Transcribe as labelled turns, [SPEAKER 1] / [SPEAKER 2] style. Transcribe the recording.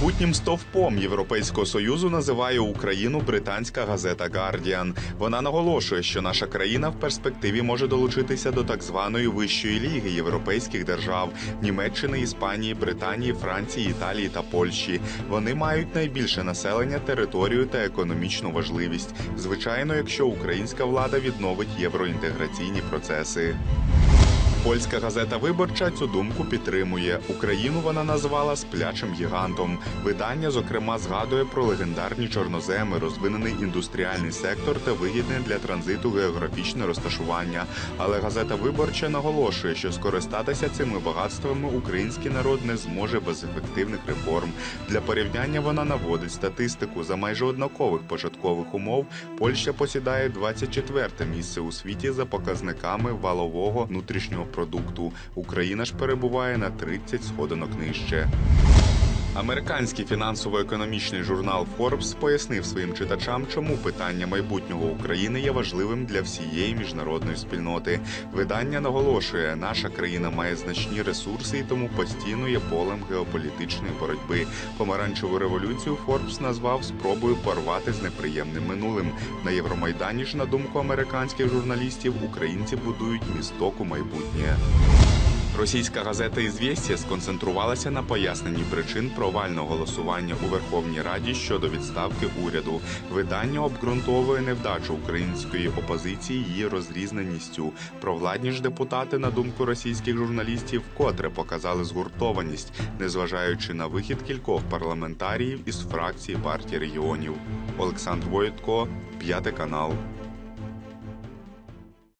[SPEAKER 1] Майбутнім стовпом Європейського союзу називає Україну британська газета Guardian. Вона наголошує, що наша країна в перспективі може долучитися до так званої вищої ліги європейських держав Німеччини, Іспанії, Британії, Франції, Італії та Польщі. Вони мають найбільше населення, територію та економічну важливість. Звичайно, якщо українська влада відновить євроінтеграційні процеси. Польська газета Виборча цю думку підтримує. Україну вона назвала сплячим гігантом. Видання, зокрема, згадує про легендарні чорноземи, розвинений індустріальний сектор та вигідне для транзиту географічне розташування. Але газета Виборча наголошує, що скористатися цими багатствами український народ не зможе без ефективних реформ. Для порівняння вона наводить статистику за майже однакових початкових умов. Польща посідає 24-те місце у світі за показниками валового внутрішнього продукту. Україна ж перебуває на 30 сходинок нижче. Американський фінансово-економічний журнал Forbes пояснив своїм читачам, чому питання майбутнього України є важливим для всієї міжнародної спільноти. Видання наголошує, наша країна має значні ресурси і тому постійно є полем геополітичної боротьби. Помаранчеву революцію Forbes назвав спробою порвати з неприємним минулим. На Євромайдані ж, на думку американських журналістів, українці будують місток у майбутнє. Російська газета «Ізвєстія» сконцентрувалася на поясненні причин провального голосування у Верховній Раді щодо відставки уряду. Видання обґрунтовує невдачу української опозиції її розрізненістю. Провладні ж депутати, на думку російських журналістів, вкотре показали згуртованість, незважаючи на вихід кількох парламентаріїв із фракції партії регіонів. Олександр Воєтко, п'ятий канал.